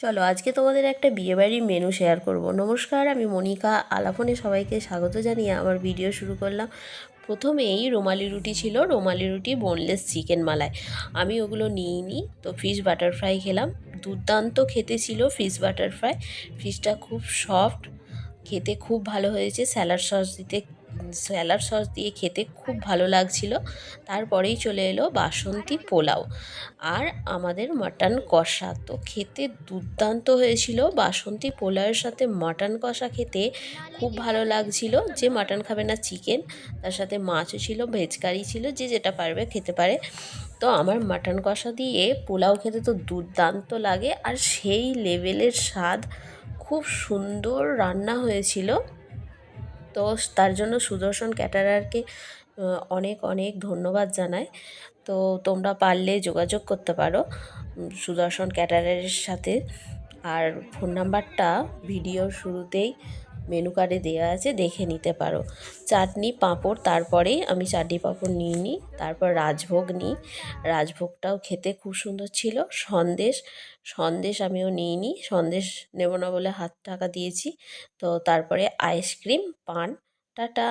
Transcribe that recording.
চলো, আজকে তোমাদের একটা বিয়েবাড়ির মেনু শেয়ার করব। নমস্কার, আমি মনিকা। আলাপনে সবাইকে স্বাগত জানিয়ে আমার ভিডিও শুরু করলাম। প্রথমেই রুমালি রুটি ছিল, রুমালি রুটি বোনলেস চিকেন মালাই। আমি ওগুলো নিইনি তো ফিশ বাটার ফ্রাই খেলাম। দুর্দান্ত খেতে ছিল ফিশ বাটার ফ্রাই ফিশটা খুব সফট খেতে খুব ভালো হয়েছে। স্যালাড সস দিতে স্যালাড সস দিয়ে খেতে খুব ভালো লাগছিল। তারপরেই চলে এলো বাসন্তী পোলাও আর আমাদের মাটন কষা। তো খেতে দুর্দান্ত হয়েছিল। বাসন্তী পোলাওয়ের সাথে মাটন কষা খেতে খুব ভালো লাগছিল। যে মাটন খাবে না চিকেন, তার সাথে মাছও ছিল ভেজ কারি ছিল, যে যেটা পারবে খেতে পারে। তো আমার মাটন কষা দিয়ে পোলাও খেতে তো দুর্দান্ত লাগে। আর সেই লেভেলের স্বাদ খুব সুন্দর রান্না হয়েছিল। তো তার জন্য সুদর্শন ক্যাটারারকে অনেক অনেক ধন্যবাদ জানায় তো তোমরা পারলে যোগাযোগ করতে পারো সুদর্শন ক্যাটারারের সাথে। আর ফোন নাম্বারটা ভিডিওর শুরুতেই মেনু কার্ডে দেওয়া আছে, দেখে নিতে পারো। চাটনি, পাঁপড় তারপরেই আমি চাটনি, পাঁপড় নিয়ে নিই, তারপর রাজভোগ নিই। রাজভোগটাও খেতে খুব সুন্দর ছিল। সন্দেশ সন্দেশ আমিও নিই নিই। সন্দেশ নেব না বলে হাত টাকা দিয়েছি। তো তারপরে আইসক্রিম পান, টাটা।